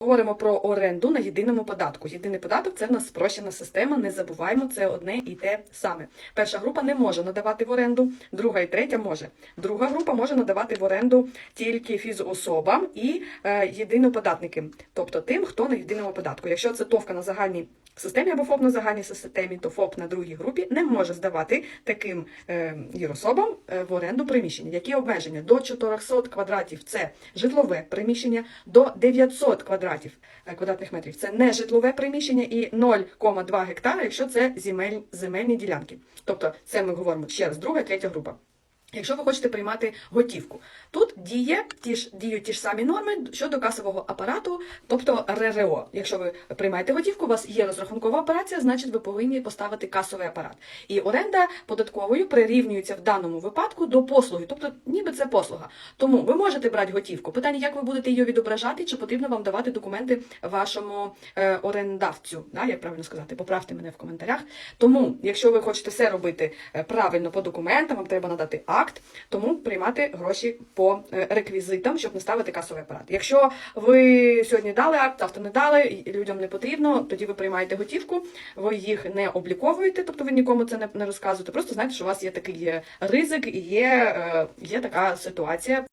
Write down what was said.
Говоримо про оренду на єдиному податку. Єдиний податок це в нас спрощена система. Не забуваємо, це одне і те саме. Перша група не може надавати в оренду, друга і третя може. Друга група може надавати в оренду тільки фізособам і е, єдиноподатники, тобто тим, хто на єдиному податку. Якщо це товка на загальній системі або ФОП на загальній системі, то ФОП на другій групі не може здавати таким е, юрособам е, в оренду приміщення. Які обмеження? До 400 квадратів це житлове приміщення, до 900 квадратів е, квадратних метрів це не житлове приміщення і 0,2 гектара, якщо це земель, земельні ділянки. Тобто це ми говоримо ще раз, друга, третя група. Якщо ви хочете приймати готівку, тут діє ті ж діють ті ж самі норми щодо касового апарату, тобто РРО. Якщо ви приймаєте готівку, у вас є розрахункова операція, значить ви повинні поставити касовий апарат. І оренда податковою прирівнюється в даному випадку до послуги, тобто ніби це послуга. Тому ви можете брати готівку. Питання, як ви будете її відображати, чи потрібно вам давати документи вашому е, орендавцю, да, як правильно сказати, поправте мене в коментарях. Тому, якщо ви хочете все робити е, правильно по документам, вам треба надати акт, тому приймати гроші по е, реквізитам, щоб не ставити касовий апарат. Якщо ви сьогодні дали акт, завтра не дали, людям не потрібно, тоді ви приймаєте готівку, ви їх не обліковуєте, тобто ви нікому це не, не розказуєте. Просто знаєте, що у вас є такий е, ризик і є, е, є така ситуація.